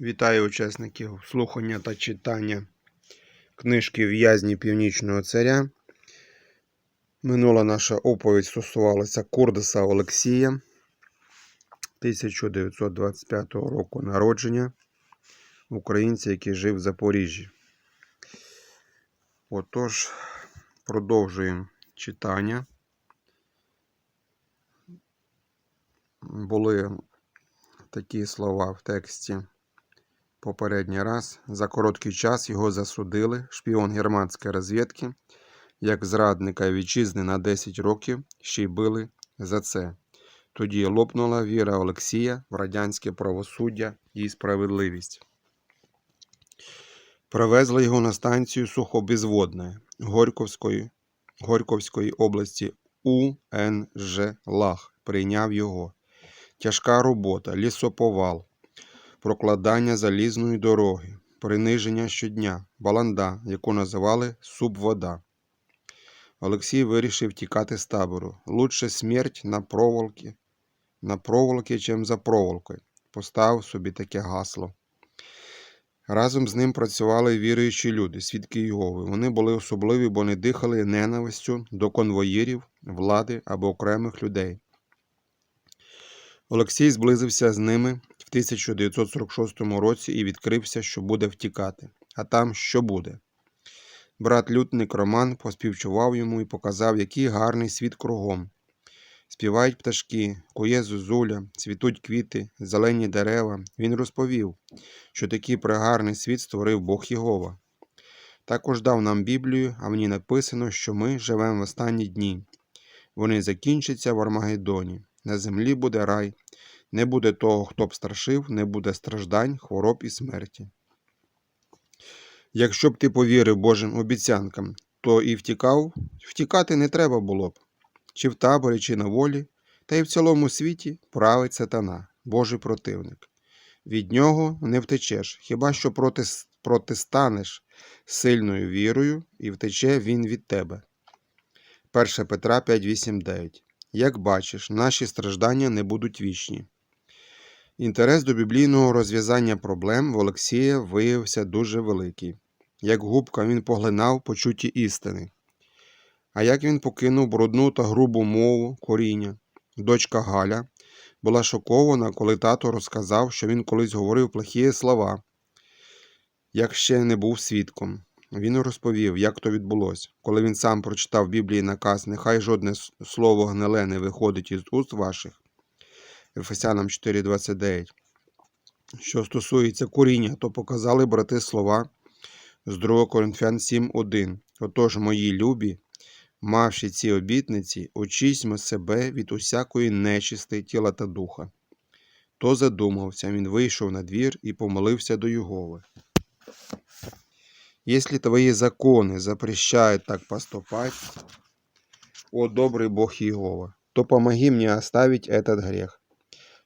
Вітаю учасників слухання та читання книжки В'язні Північного Царя. Минула наша оповідь стосувалася Курдиса Олексія 1925 року народження, українця, який жив в Запоріжжі. Отож, продовжуємо читання. Були такі слова в тексті попередній раз. За короткий час його засудили, шпіон германської розвідки, як зрадника вітчизни на 10 років, ще й били за це. Тоді лопнула віра Олексія в радянське правосуддя і справедливість. Привезли його на станцію Сухобізводне Горьковської, Горьковської області УНЖ-ЛАГ. Прийняв його. Тяжка робота, лісоповал, прокладання залізної дороги, приниження щодня, баланда, яку називали субвода. Олексій вирішив тікати з табору. Лучше смерть на проволокі, на проволоки, чим за проволокою. Поставив собі таке гасло. Разом з ним працювали віруючі люди, свідки Єгови. Вони були особливі, бо не дихали ненавистю до конвоїрів, влади або окремих людей. Олексій зблизився з ними 1946 році і відкрився, що буде втікати. А там що буде? Брат лютник Роман поспівчував йому і показав, який гарний світ кругом. Співають пташки, кує зозуля, цвітуть квіти, зелені дерева. Він розповів, що такий пригарний світ створив Бог Єгова. Також дав нам Біблію, а в ній написано, що ми живемо в останні дні. Вони закінчаться в Армагеддоні. На землі буде рай, не буде того, хто б страшив, не буде страждань, хвороб і смерті. Якщо б ти повірив Божим обіцянкам, то і втікав, втікати не треба було б. Чи в таборі, чи на волі, та й в цілому світі править сатана, Божий противник. Від нього не втечеш, хіба що проти, протистанеш сильною вірою, і втече він від тебе. 1 Петра 5.8.9 Як бачиш, наші страждання не будуть вічні. Інтерес до біблійного розв'язання проблем в Олексія виявився дуже великий. Як губка він поглинав почуті істини. А як він покинув брудну та грубу мову коріння. Дочка Галя була шокована, коли тато розказав, що він колись говорив плохі слова, як ще не був свідком. Він розповів, як то відбулося. Коли він сам прочитав в Біблії наказ, нехай жодне слово гниле не виходить із уст ваших. Ефесянам 4.29. Що стосується коріння, то показали брати слова з 2 Коринфян 7.1. Отож, мої любі, мавши ці обітниці, очисьмо себе від усякої нечисти тіла та духа. То задумався, він вийшов на двір і помолився до Югови. Если твои законы запрещают так поступать, о добрий Бог Єгова, то помоги мені оставить этот грех.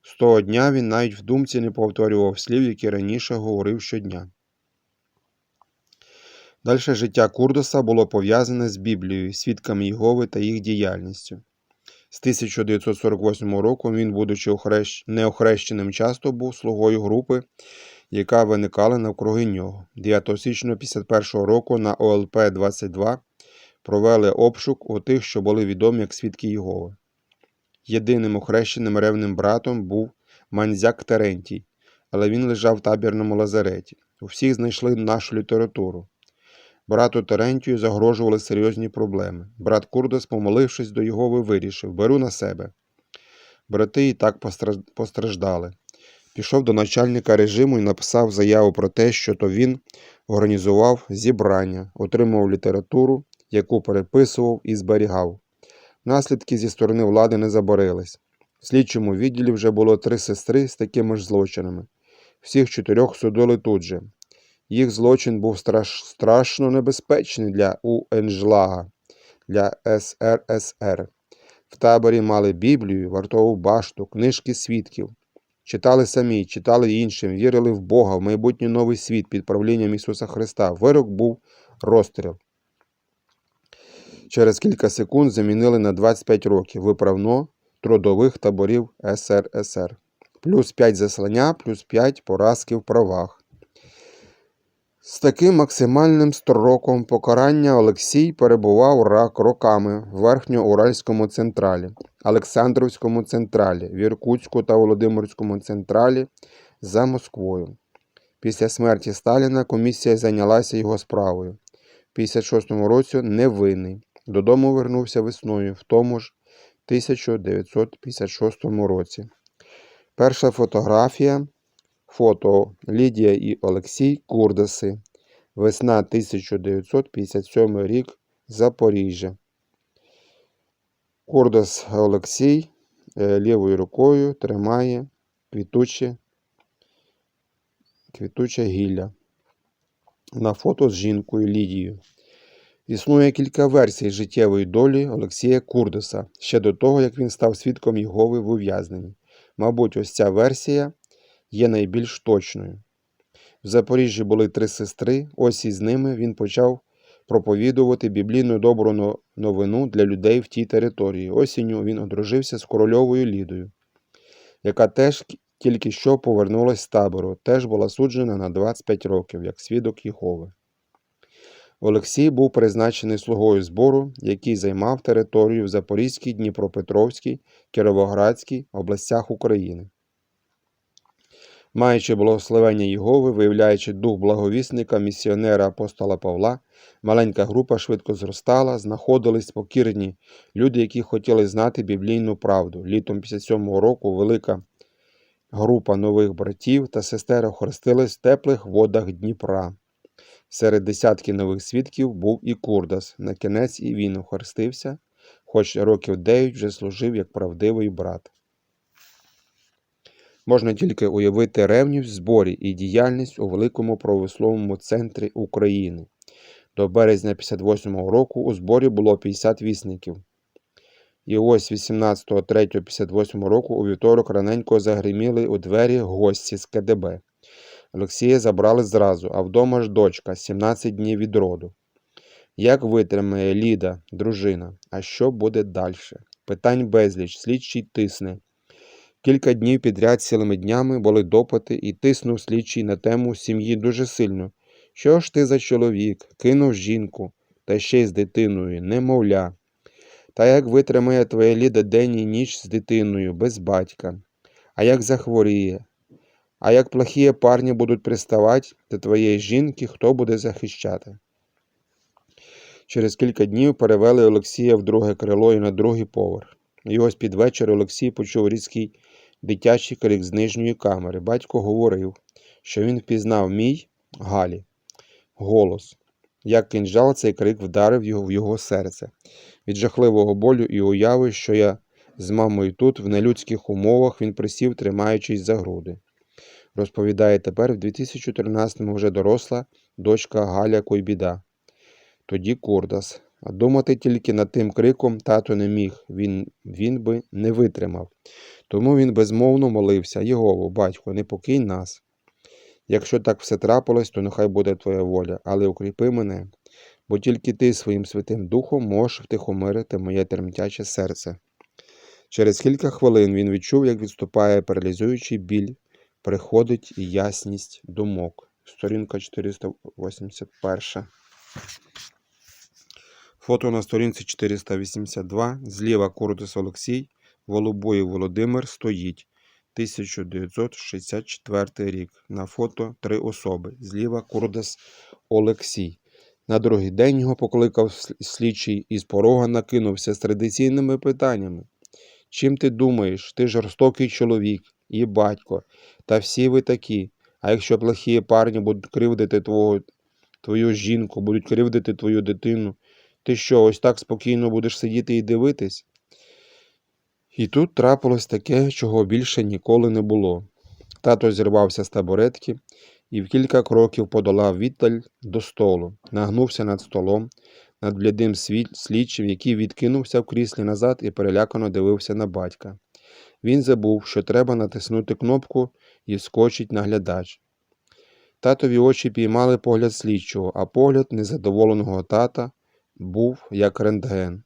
З того дня він навіть в думці не повторював слів, які раніше говорив щодня. Дальше життя Курдоса було пов'язане з Біблією, свідками Єгови та їх діяльністю. З 1948 року він, будучи охрещ... неохрещеним, часто був слугою групи, яка виникала навкруги нього. 9 січня 1951 року на ОЛП-22 провели обшук у тих, що були відомі як свідки Єгови. Єдиним охрещеним ревним братом був Манзяк Терентій, але він лежав в табірному лазареті. У всіх знайшли нашу літературу. Брату Терентію загрожували серйозні проблеми. Брат Курдос, помолившись до Єгови, вирішив беру на себе. Брати і так постраждали. Пішов до начальника режиму і написав заяву про те, що то він організував зібрання, отримував літературу, яку переписував і зберігав. Наслідки зі сторони влади не заборились. В слідчому відділі вже було три сестри з такими ж злочинами. Всіх чотирьох судили тут же. Їх злочин був страш... страшно небезпечний для УНЖЛАГа, для СРСР. В таборі мали Біблію, вартову башту, книжки свідків. Читали самі, читали іншим, вірили в Бога, в майбутній новий світ під правлінням Ісуса Христа. Вирок був розстріл. Через кілька секунд замінили на 25 років виправно трудових таборів СРСР. плюс 5 заслання, плюс 5 поразки в правах. З таким максимальним строком покарання Олексій перебував рак роками в Верхньоуральському централі, Олександровському централі, в Іркутську та Володимирському централі за Москвою. Після смерті Сталіна комісія зайнялася його справою. В 56-му році невинний. Додому вернувся весною в тому ж 1956 році. Перша фотографія Фото Лідія і Олексій Курдаси. Весна 1957 рік. Запоріжжя. Курдас Олексій е, лівою рукою тримає квітуче, квітуче гілля. На фото з жінкою Лідією. Існує кілька версій життєвої долі Олексія Курдаса ще до того, як він став свідком Єгови в ув'язненні. Мабуть, ось ця версія є найбільш точною. В Запоріжжі були три сестри, ось із ними він почав проповідувати біблійну добру новину для людей в тій території. Осінню він одружився з корольовою Лідою, яка теж тільки що повернулась з табору, теж була суджена на 25 років, як свідок Єгови. Олексій був призначений слугою збору, який займав територію в Запорізькій, Дніпропетровській, Кіровоградській областях України. Маючи благословення Єгови, виявляючи дух благовісника, місіонера апостола Павла, маленька група швидко зростала, знаходились покірні люди, які хотіли знати біблійну правду. Літом 57-го року велика група нових братів та сестер охрестилась в теплих водах Дніпра. Серед десятки нових свідків був і Курдас. На кінець і він охрестився, хоч років дев'ять вже служив як правдивий брат. Можна тільки уявити ревність в зборі і діяльність у великому правословному центрі України. До березня 58-го року у зборі було 50 вісників. І ось 18.03.58 року у вівторок раненько загриміли у двері гості з КДБ. Олексія забрали зразу, а вдома ж дочка, 17 днів від роду. Як витримає Ліда, дружина? А що буде далі? Питань безліч, слідчий тисне. Кілька днів підряд цілими днями були допити і тиснув слідчий на тему сім'ї дуже сильно. Що ж ти за чоловік? Кинув жінку, та ще й з дитиною, немовля. Та як витримає твоя Ліда день і ніч з дитиною, без батька? А як захворіє? А як плохі парні будуть приставати до твоєї жінки, хто буде захищати? Через кілька днів перевели Олексія в друге крило і на другий поверх. І ось під вечір Олексій почув різкий дитячий крик з нижньої камери. Батько говорив, що він впізнав мій Галі голос. Як кинджал цей крик вдарив його в його серце. Від жахливого болю і уяви, що я з мамою тут, в нелюдських умовах, він присів, тримаючись за груди. Розповідає тепер в 2013-му вже доросла дочка Галя Койбіда. Тоді Курдас. А думати тільки над тим криком тато не міг, він, він би не витримав. Тому він безмовно молився Єгову, батько, не покинь нас. Якщо так все трапилось, то нехай буде твоя воля, але укріпи мене, бо тільки ти своїм святим духом можеш втихомирити моє тремтяче серце. Через кілька хвилин він відчув, як відступає паралізуючий біль, приходить ясність думок. Сторінка 481. Фото на сторінці 482. Зліва Курдус Олексій, Волобоєв Володимир стоїть. 1964 рік. На фото три особи. Зліва Курдас Олексій. На другий день його покликав слідчий і з порога накинувся з традиційними питаннями. Чим ти думаєш? Ти жорстокий чоловік і батько, та всі ви такі. А якщо плохі парні будуть кривдити твого, твою жінку, будуть кривдити твою дитину, ти що, ось так спокійно будеш сидіти і дивитись? І тут трапилось таке, чого більше ніколи не було. Тато зірвався з табуретки і в кілька кроків подолав віддаль до столу, нагнувся над столом, над блідим слідчим, який відкинувся в кріслі назад і перелякано дивився на батька. Він забув, що треба натиснути кнопку і скочить наглядач. Татові очі піймали погляд слідчого, а погляд незадоволеного тата був як рентген.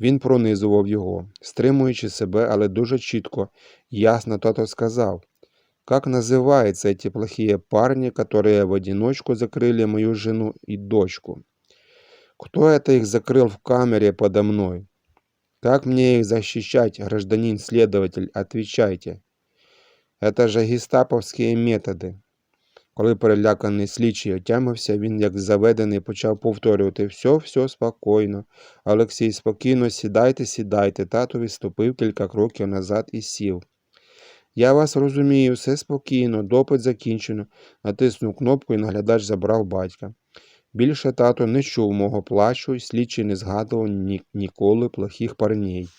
Він пронизував його, стримуючи себе, але дуже чітко, ясно тато сказав. Как называются эти плохие парни, которые в одиночку закрыли мою жену и дочку? Кто это их закрыл в камере подо мной? Как мне их защищать, гражданин-следователь? Отвечайте. Это же гестаповські методи. Коли переляканий слідчий отямився, він, як заведений, почав повторювати все, все спокійно. Олексій, спокійно, сідайте, сідайте. Тато відступив кілька кроків назад і сів. Я вас розумію, все спокійно, допит закінчено. Натиснув кнопку і наглядач забрав батька. Більше тато не чув мого плачу, і слідчий не згадував ні, ніколи плохих парней.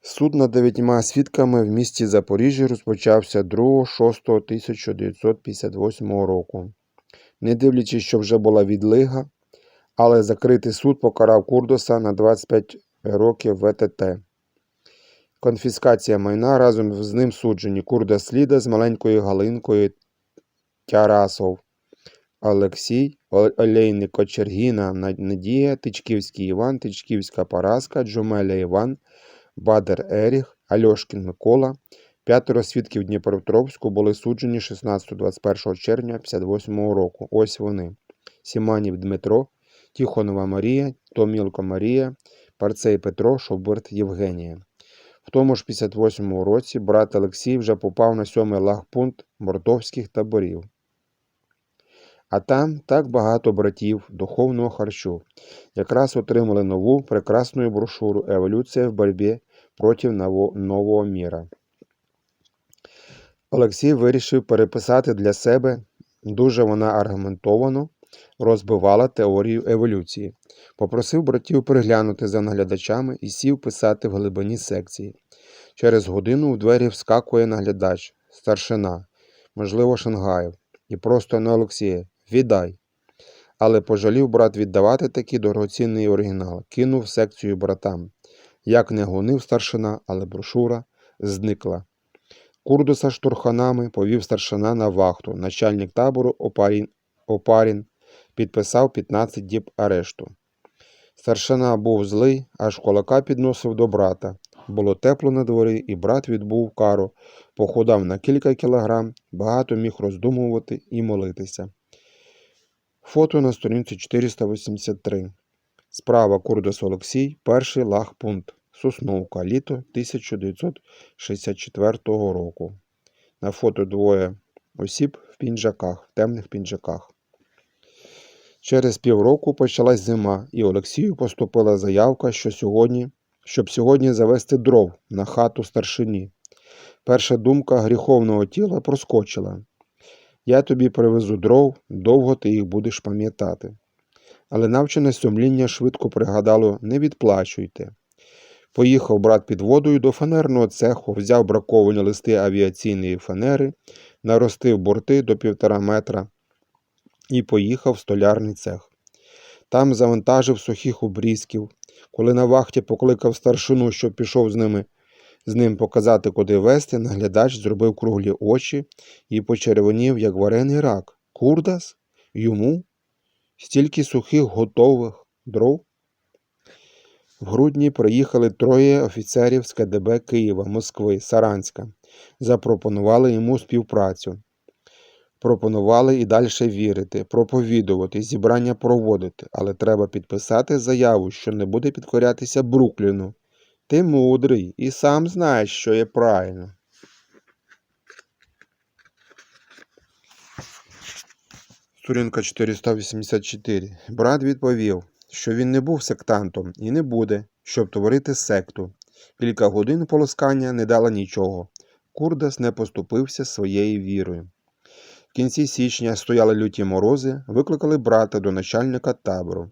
Суд над дев'ятьма свідками в місті Запоріжжя розпочався 2.6.1958 року. Не дивлячись, що вже була відлига, але закритий суд покарав Курдоса на 25 років ВТТ. Конфіскація майна разом з ним суджені Курда Сліда з маленькою Галинкою Тярасов, Олексій, О- Олейник Кочергіна Надія, Тичківський Іван, Тичківська Параска, Джумеля Іван, Бадер Еріх, Альошкін Микола. П'ятеро свідків Дніпропетровську були суджені 16-21 червня 58 року. Ось вони. Сіманів Дмитро, Тихонова Марія, Томілко Марія, Парцей Петро, Шобирт Євгенія. В тому ж 58 році брат Олексій вже попав на сьомий лагпункт мордовських таборів. А там так багато братів духовного харчу якраз отримали нову прекрасну брошуру «Еволюція в боротьбі проти нового міра». Олексій вирішив переписати для себе, дуже вона аргументовано розбивала теорію еволюції. Попросив братів приглянути за наглядачами і сів писати в глибині секції. Через годину у двері вскакує наглядач, старшина, можливо, Шангаєв, і просто на Олексія «Віддай». Але пожалів брат віддавати такий дорогоцінний оригінал, кинув секцію братам. Як не гонив старшина, але брошура зникла. Курдуса штурханами повів старшина на вахту. Начальник табору Опарін, Опарін підписав 15 діб арешту. Старшина був злий, аж кулака підносив до брата. Було тепло на дворі, і брат відбув кару, похудав на кілька кілограм, багато міг роздумувати і молитися. Фото на сторінці 483. Справа Курдос Олексій, перший лагпункт. Сосновка, літо 1964 року. На фото двоє осіб в пінжаках, в темних пінжаках. Через півроку почалась зима, і Олексію поступила заявка, що сьогодні, щоб сьогодні завести дров на хату старшині. Перша думка гріховного тіла проскочила. Я тобі привезу дров, довго ти їх будеш пам'ятати. Але навчене сумління швидко пригадало не відплачуйте. Поїхав брат під водою до фанерного цеху, взяв браковані листи авіаційної фанери, наростив борти до півтора метра і поїхав в столярний цех. Там завантажив сухих обрізків. Коли на вахті покликав старшину, щоб пішов з ними з ним показати, куди вести, наглядач зробив круглі очі і почервонів, як варений рак. Курдас? Йому? Стільки сухих готових дров? В грудні приїхали троє офіцерів з КДБ Києва, Москви, Саранська. Запропонували йому співпрацю. Пропонували і далі вірити, проповідувати, зібрання проводити, але треба підписати заяву, що не буде підкорятися Брукліну. Ти мудрий і сам знаєш, що є правильно. Сторінка 484. Брат відповів, що він не був сектантом і не буде, щоб творити секту. Кілька годин полоскання не дало нічого. Курдас не поступився своєю вірою. В кінці січня стояли люті морози, викликали брата до начальника табору.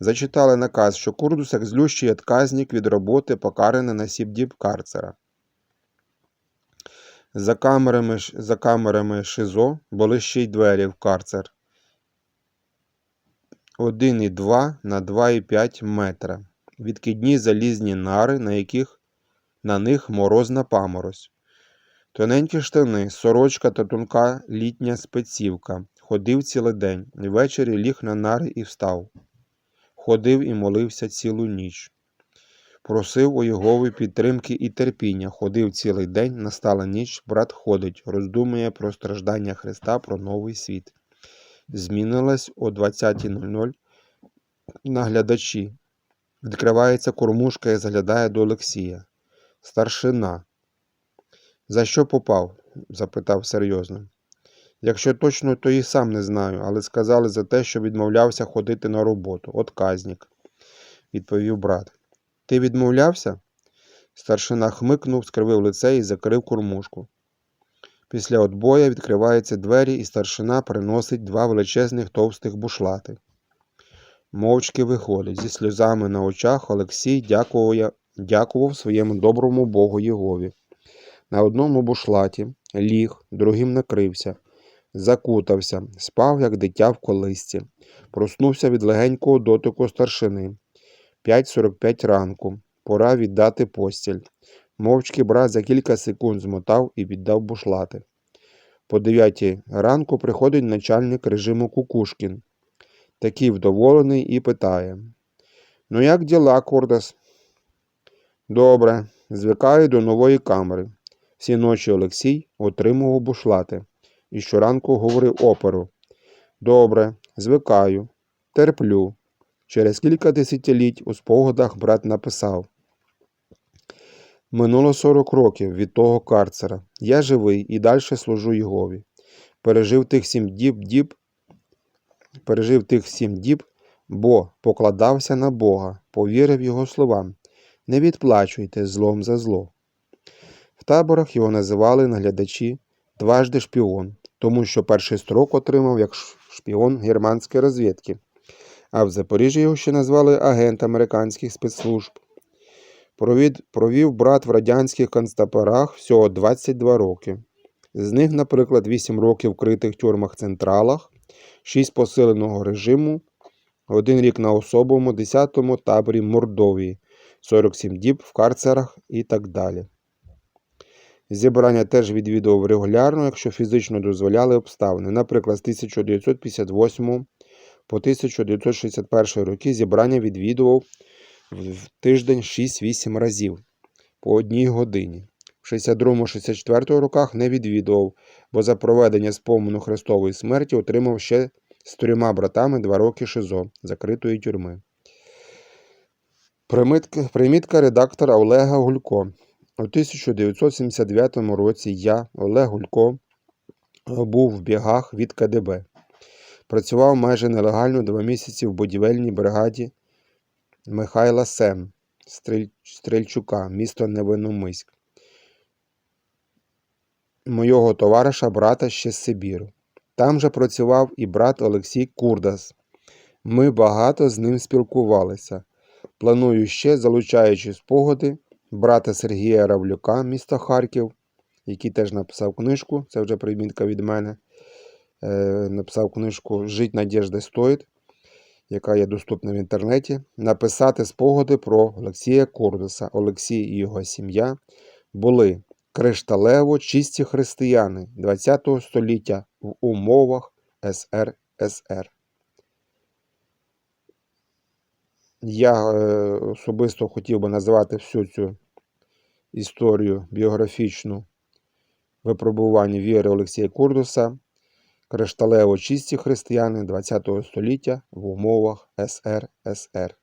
Зачитали наказ, що Курдус як злющий отказник від роботи покараний на сім діб карцера. За камерами, за камерами ШИЗО були ще й двері в карцер. 1,2 на 2,5 метра. Відкидні залізні нари, на яких на них морозна паморозь. Тоненькі штани, сорочка та тонка літня спецівка. Ходив цілий день. Ввечері ліг на нари і встав. Ходив і молився цілу ніч. Просив у Єгови підтримки і терпіння, ходив цілий день, настала ніч, брат ходить, роздумує про страждання Христа, про новий світ. Змінилась о 20.00 наглядачі. Відкривається кормушка і заглядає до Олексія. Старшина. За що попав? запитав серйозно. Якщо точно, то і сам не знаю, але сказали за те, що відмовлявся ходити на роботу. Отказник, відповів брат. Ти відмовлявся? Старшина хмикнув, скривив лице і закрив кормушку. Після отбоя відкриваються двері, і старшина приносить два величезних товстих бушлати. Мовчки виходить. Зі сльозами на очах Олексій дякував, дякував своєму доброму Богу Єгові. На одному бушлаті ліг, другим накрився, закутався, спав, як дитя в колисці, проснувся від легенького дотику старшини. 5.45 ранку. Пора віддати постіль. Мовчки брат за кілька секунд змотав і віддав бушлати. По 9 ранку приходить начальник режиму Кукушкін. Такий вдоволений і питає: Ну, як діла, Курдас? Добре, звикаю до нової камери. Всі ночі Олексій отримував бушлати і щоранку говорив оперу. Добре, звикаю, терплю. Через кілька десятиліть у спогадах брат написав. Минуло 40 років від того карцера. Я живий і далі служу Єгові. Пережив тих сім діб, діб, пережив тих сім діб, бо покладався на Бога, повірив його словам. Не відплачуйте злом за зло. В таборах його називали наглядачі дважди шпіон, тому що перший строк отримав як шпіон германської розвідки, а в Запоріжжі його ще назвали агент американських спецслужб. Провід, провів брат в радянських концтаборах всього 22 роки. З них, наприклад, 8 років в критих тюрмах централах, 6 посиленого режиму, один рік на особому 10-му таборі Мордовії, 47 діб в карцерах і так далі. Зібрання теж відвідував регулярно, якщо фізично дозволяли обставини. Наприклад, з 1958 по 1961 роки зібрання відвідував в тиждень 6-8 разів по одній годині. В 62-64 роках не відвідував, бо за проведення спомену Христової смерті отримав ще з трьома братами два роки ШИЗО закритої тюрми. Примітка редактора Олега Гулько. У 1979 році я, Олег Гулько, був в бігах від КДБ. Працював майже нелегально два місяці в будівельній бригаді Михайла Сем Стрель... Стрельчука, місто Невиномиськ. Мойого товариша брата ще з Сибіру. Там же працював і брат Олексій Курдас. Ми багато з ним спілкувалися. Планую ще, залучаючи спогади, брата Сергія Равлюка, місто Харків, який теж написав книжку, це вже примітка від мене. Е, написав книжку Жить надіжда стоїть, яка є доступна в інтернеті. Написати спогади про Олексія Курдаса. Олексій і його сім'я були кришталево чисті християни ХХ століття в умовах СРСР. Я е, особисто хотів би назвати всю цю історію біографічну випробування віри Олексія Курдуса кришталево чисті християни ХХ століття в умовах СРСР.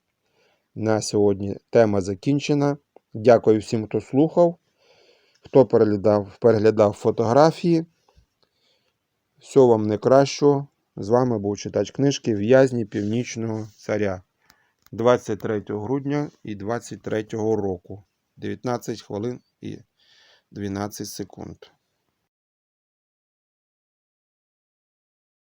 На сьогодні тема закінчена. Дякую всім, хто слухав, хто переглядав, переглядав фотографії. Всього вам найкращого. З вами був читач книжки В'язні Північного Царя 23 грудня і 23 року. 19 хвилин і 12 секунд.